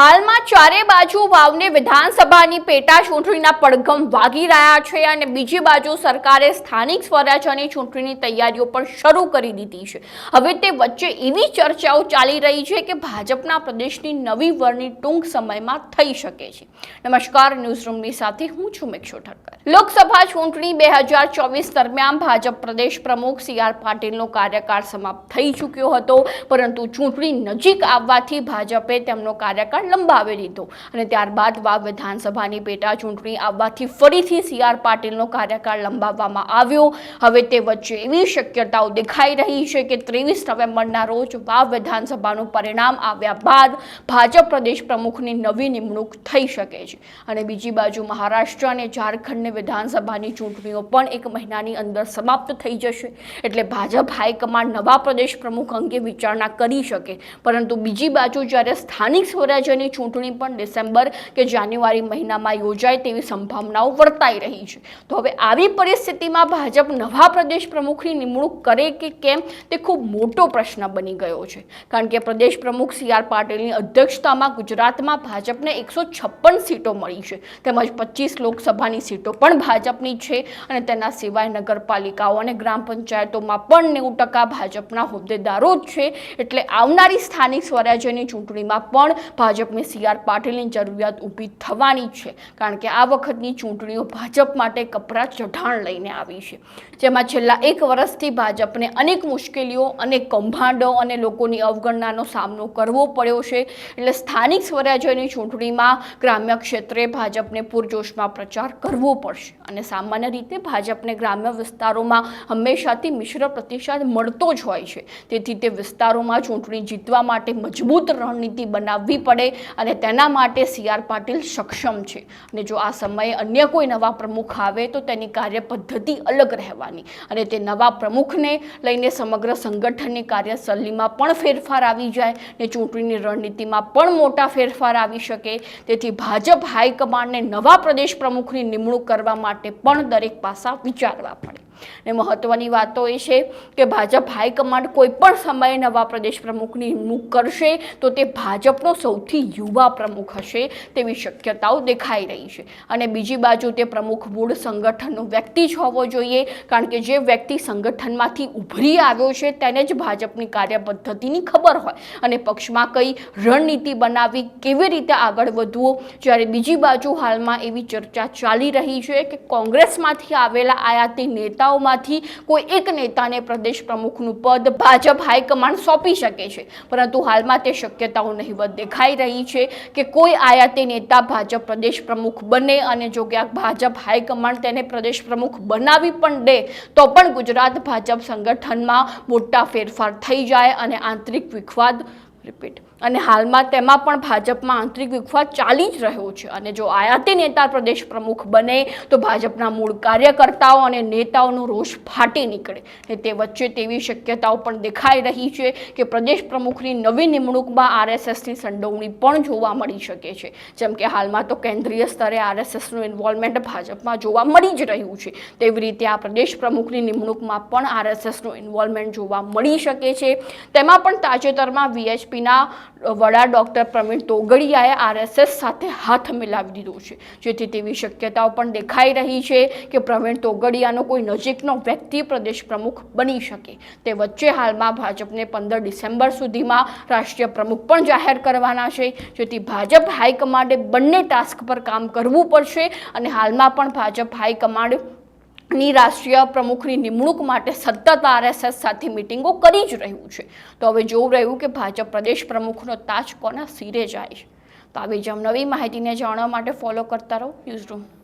હાલમાં ચારે બાજુ વાવને વિધાનસભાની પેટા ચૂંટણીના પડઘમ વાગી રહ્યા છે અને બીજી બાજુ સરકારે સ્થાનિક સ્વરાજ્યની ચૂંટણીની તૈયારીઓ પણ શરૂ કરી દીધી છે. હવે તે વચ્ચે એવી ચર્ચાઓ ચાલી રહી છે કે ભાજપના પ્રદેશની નવી વરણી ટૂંક સમયમાં થઈ શકે છે. નમસ્કાર, ન્યૂઝરૂમની સાથે હું છું મેક્ષો ઠક્કર. લોકસભા ચૂંટણી બે હજાર ચોવીસ દરમિયાન ભાજપ પ્રદેશ પ્રમુખ સી આર પાટીલનો કાર્યકાળ સમાપ્ત થઈ ચૂક્યો હતો, પરંતુ ચૂંટણી નજીક આવવાથી ભાજપે તેમનો કાર્યકાળ લંબાવી દીધો અને ત્યારબાદ વાવ વિધાનસભાની પેટા ચૂંટણી આવવાથી ફરીથી સી આર પાટીલનો કાર્યકાળ લંબાવવામાં આવ્યો. હવે તે વચ્ચે એવી શક્યતાઓ દેખાઈ રહી છે કે ત્રેવીસ નવેમ્બરના રોજ વાવ વિધાનસભાનું પરિણામ આવ્યા બાદ ભાજપ પ્રદેશ પ્રમુખની નવી નિમણૂક થઈ શકે છે. અને બીજી બાજુ મહારાષ્ટ્ર અને ઝારખંડની વિધાનસભાની ચૂંટણીઓ પણ એક મહિનાની અંદર સમાપ્ત થઈ જશે. એટલે ભાજપ હાઈકમાન્ડ નવા પ્રદેશ પ્રમુખ અંગે વિચારણા કરી શકે. પરંતુ બીજી બાજુ જ્યારે સ્થાનિક સ્વરાજ્યની ચૂંટણી પણ ડિસેમ્બર કે જાન્યુઆરી મહિનામાં યોજાય તેવી સંભાવનાઓ વર્તાઈ રહી છે. તો હવે આવી પરિસ્થિતિમાં ભાજપ નવા પ્રદેશ પ્રમુખની નિમણૂક કરે કે કેમ તે ખૂબ મોટો પ્રશ્ન બની ગયો છે. કારણ કે પ્રદેશ પ્રમુખ સી આર પાટીલની અધ્યક્ષતામાં ગુજરાતમાં ભાજપને એકસો છપ્પન સીટો મળી છે. તેમજ પચીસ લોકસભાની સીટો પણ ભાજપની છે અને તેના સિવાય નગરપાલિકાઓ અને ગ્રામ પંચાયતોમાં પણ નેવું ટકા ભાજપના હોદ્દેદારો જ છે. એટલે આવનારી સ્થાનિક સ્વરાજ્યની ચૂંટણીમાં પણ ભાજપને સી આર પાટીલની જરૂરિયાત ઊભી થવાની છે કારણ કે આ વખતની ચૂંટણીઓ ભાજપ માટે કપરા ચઢાણ લઈને આવી છે. જેમાં છેલ્લા એક વર્ષથી ભાજપને અનેક મુશ્કેલીઓ અને કૌભાંડો અને લોકોની અવગણનાનો સામનો કરવો પડ્યો છે. એટલે સ્થાનિક સ્વરાજ્યની ચૂંટણીમાં ગ્રામ્ય ક્ષેત્રે ભાજપને પૂરજોશમાં પ્રચાર કરવો પડશે અને સામાન્ય રીતે ભાજપને ગ્રામ્ય વિસ્તારોમાં હંમેશાથી મિશ્ર પ્રતિસાદ મળતો જ હોય છે. તેથી તે વિસ્તારોમાં ચૂંટણી જીતવા માટે મજબૂત રણનીતિ બનાવવી પડે અને તેના માટે સી આર પાટીલ સક્ષમ છે. અને જો આ સમયે અન્ય કોઈ નવા પ્રમુખ આવે, તો તેની કાર્ય પદ્ધતિ અલગ રહેવાની. અને તે નવા પ્રમુખને લઈને સમગ્ર સંગઠનની કાર્યશૈલીમાં પણ ફેરફાર આવી જાય ને ચૂંટણીની રણનીતિમાં પણ મોટા ફેરફાર આવી શકે. તેથી ભાજપ હાઈકમાન્ડને નવા પ્રદેશ પ્રમુખની નિમણૂક કરવા માટે પણ દરેક પાસા વિચારવા પડે. ને મહત્વની વાત તો એ છે કે ભાજપ હાઈકમાન્ડ કોઈ પણ સમયે નવા પ્રદેશ પ્રમુખની નિમણૂક કરશે તો તે ભાજપનો સૌથી યુવા પ્રમુખ હશે તેવી શક્યતાઓ દેખાઈ રહી છે. અને બીજી બાજુ તે પ્રમુખ મૂળ સંગઠનનો વ્યક્તિ જ હોવો જોઈએ, કારણ કે જે વ્યક્તિ સંગઠનમાંથી ઉભરી આવ્યો છે તેને જ ભાજપની કાર્યપદ્ધતિની ખબર હોય. અને પક્ષમાં કઈ રણનીતિ બનાવવી કેવી રીતે આગળ વધવું, જ્યારે બીજી બાજુ હાલમાં એવી ચર્ચા ચાલી રહી છે કે કોંગ્રેસમાંથી આવેલા આયાતી નેતાઓમાંથી કોઈ એક નેતાને પ્રદેશ પ્રમુખનું પદ ભાજપ હાઈકમાન્ડ સોંપી શકે છે. પરંતુ હાલમાં તે શક્યતાઓ નહીવત દેખાઈ રહી છે કે કોઈ આયાતી નેતા ભાજપ પ્રદેશ પ્રમુખ બને અને જો ક્યાંક ભાજપ હાઈકમાન્ડ તેને પ્રદેશ પ્રમુખ બનાવી પણ દે, તો પણ ગુજરાત ભાજપ સંગઠનમાં મોટા ફેરફાર થઈ જાય અને આંતરિક વિખવાદ, રિપીટ. અને હાલમાં તેમાં પણ ભાજપમાં આંતરિક વિખવાદ ચાલી જ રહ્યો છે. અને જો આયાતી નેતા પ્રદેશ પ્રમુખ બને, તો ભાજપના મૂળ કાર્યકર્તાઓ અને નેતાઓનો રોષ ફાટી નીકળે. ને તે વચ્ચે તેવી શક્યતાઓ પણ દેખાઈ રહી છે કે પ્રદેશ પ્રમુખની નવી નિમણૂકમાં આરએસએસની સંડોવણી પણ જોવા મળી શકે છે. જેમ કે હાલમાં તો કેન્દ્રીય સ્તરે આરએસએસનું ઇન્વોલ્વમેન્ટ ભાજપમાં જોવા મળી જ રહ્યું છે. તેવી રીતે આ પ્રદેશ પ્રમુખની નિમણૂકમાં પણ આરએસએસનું ઇન્વોલ્વમેન્ટ જોવા મળી શકે છે. તેમાં પણ તાજેતરમાં વીએચપીના વડા ડૉક્ટર પ્રવીણ તોગડિયાએ આરએસએસ સાથે હાથ મિલાવી દીધો છે. જેથી તેવી શક્યતાઓ પણ દેખાઈ રહી છે કે પ્રવીણ તોગડિયાનો કોઈ નજીકનો વ્યક્તિ પ્રદેશ પ્રમુખ બની શકે. તે વચ્ચે હાલમાં ભાજપને પંદર ડિસેમ્બર સુધીમાં રાષ્ટ્રીય પ્રમુખ પણ જાહેર કરવાના છે. જેથી ભાજપ હાઈકમાન્ડે બંને ટાસ્ક પર કામ કરવું પડશે અને હાલમાં પણ ભાજપ હાઈકમાન્ડ ની રાષ્ટ્રીય પ્રમુખની નિમણૂક માટે સતત આરએસએસ સાથે મિટિંગો કરી જ રહ્યું છે. તો હવે જોવું રહ્યું કે ભાજપ પ્રદેશ પ્રમુખનો તાજ કોના સિરે જાય છે. તો આવી જ નવી માહિતીને જાણવા માટે ફોલો કરતા રહો ન્યૂઝરૂમ